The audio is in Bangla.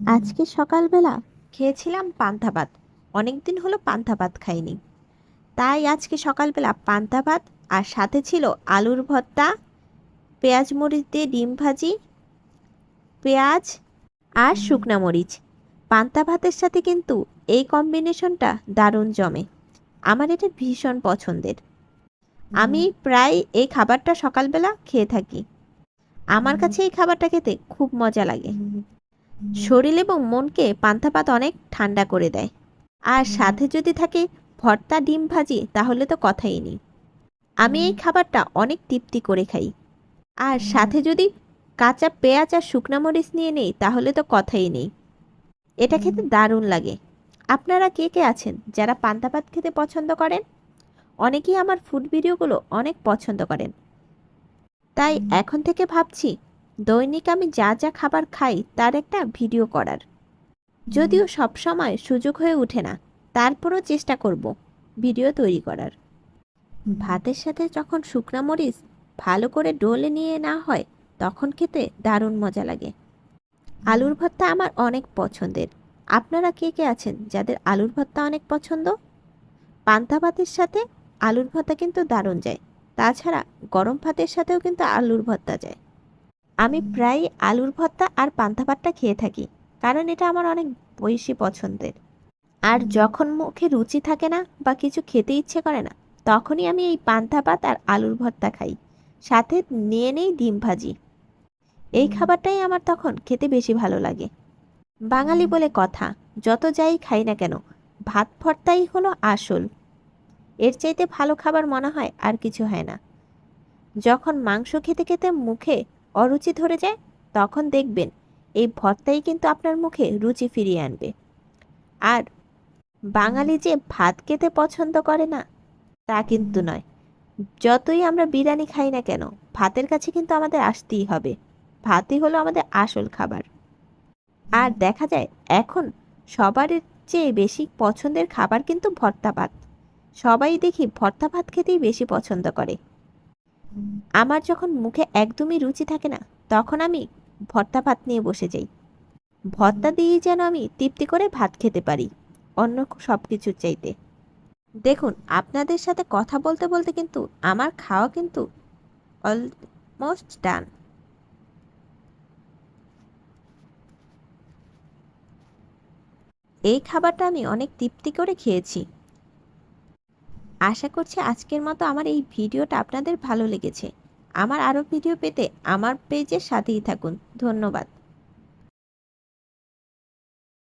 আজকে সকালবেলা খেয়েছিলাম পান্তা ভাত। অনেক দিন হলো পান্তা ভাত খাইনি। তাই আজকে সকালবেলা পান্তা ভাত আর সাথে ছিল আলুর ভর্তা পেঁয়াজ মরিচ দিয়ে ডিম ভাজি পেঁয়াজ আর শুকনা মরিচ। পান্তা ভাতের সাথে কিন্তু এই কম্বিনেশনটা দারুণ জমে। আমার এটা ভীষণ পছন্দের। আমি প্রায় এই খাবারটা সকালবেলা খেয়ে থাকি। আমার কাছে এই খাবারটা খেতে খুব মজা লাগে। শরীর এবং মনকে পান্তা ভাত অনেক ঠান্ডা করে দেয়। আর সাথে যদি থাকে ভর্তা ডিম ভাজি তাহলে তো কথাই নেই। আমি এই খাবারটা অনেক তৃপ্তি করে খাই। আর সাথে যদি কাঁচা পেঁয়াজ আর শুকনা মরিচ নিয়ে নেই তাহলে তো কথাই নেই। এটা খেতে দারুণ লাগে। আপনারা কে কে আছেন যারা পান্তা ভাত খেতে পছন্দ করেন? অনেকেই আমার ফুড ভিডিওগুলো অনেক পছন্দ করেন। তাই এখন থেকে ভাবছি দৈনিক আমি যা যা খাবার খাই তার একটা ভিডিও করার। যদিও সব সময় সুযোগ হয়ে ওঠে না তারপরও চেষ্টা করব ভিডিও তৈরি করার। ভাতের সাথে যখন শুকনা মরিচ ভালো করে ডোলে নিয়ে না হয় তখন খেতে দারুণ মজা লাগে। আলুর ভর্তা আমার অনেক পছন্দের। আপনারা কে কে আছেন যাদের আলুর ভর্তা অনেক পছন্দ? পান্তা ভাতের সাথে আলুর ভর্তা কিন্তু দারুণ যায়। তাছাড়া গরম ভাতের সাথেও কিন্তু আলুর ভর্তা যায়। আমি প্রায় আলুর ভর্তা আর পান্তা ভাতটা খেয়ে থাকি, কারণ এটা আমার অনেক বেশি পছন্দের। আর যখন মুখে রুচি থাকে না বা কিছু খেতে ইচ্ছে করে না, তখনই আমি এই পান্তা ভাত আর আলুর ভর্তা খাই, সাথে নিয়ে নেই ডিম ভাজি। এই খাবারটাই আমার তখন খেতে বেশি ভালো লাগে। বাঙালি বলে কথা, যত যাই খাই না কেন, ভাত ভর্তাই হলো আসল। এর চাইতে ভালো খাবার মনে হয় আর কিছু হয় না। যখন মাংস খেতে খেতে মুখে অরুচি ধরে যায়, তখন দেখবেন এই ভর্তাই কিন্তু আপনার মুখে রুচি ফিরিয়ে আনবে। আর বাঙালি যে ভাত খেতে পছন্দ করে না, তা কিন্তু নয়। যতই আমরা বিরিয়ানি খাই না কেন, ভাতের কাছে কিন্তু আমাদের আসতেই হবে। ভাতই হলো আমাদের আসল খাবার। আর দেখা যায়, এখন সবার চেয়ে বেশি পছন্দের খাবার কিন্তু ভর্তা ভাত। সবাই দেখি ভর্তা ভাত খেতেই বেশি পছন্দ করে। আমার যখন মুখে একদমই রুচি থাকে না, তখন আমি ভর্তা ভাত নিয়ে বসে যাই। ভর্তা দিয়েই যেন আমি তৃপ্তি করে ভাত খেতে পারি, অন্য সব কিছুর চাইতে। দেখুন, আপনাদের সাথে কথা বলতে বলতে কিন্তু আমার খাওয়া কিন্তু অলমোস্ট ডান এই খাবারটা আমি অনেক তৃপ্তি করে খেয়েছি। আশা করছি আজকের মতো আমার এই ভিডিওটা আপনাদের ভালো লেগেছে। আমার আরও ভিডিও পেতে আমার পেজের সাথেই থাকুন। ধন্যবাদ।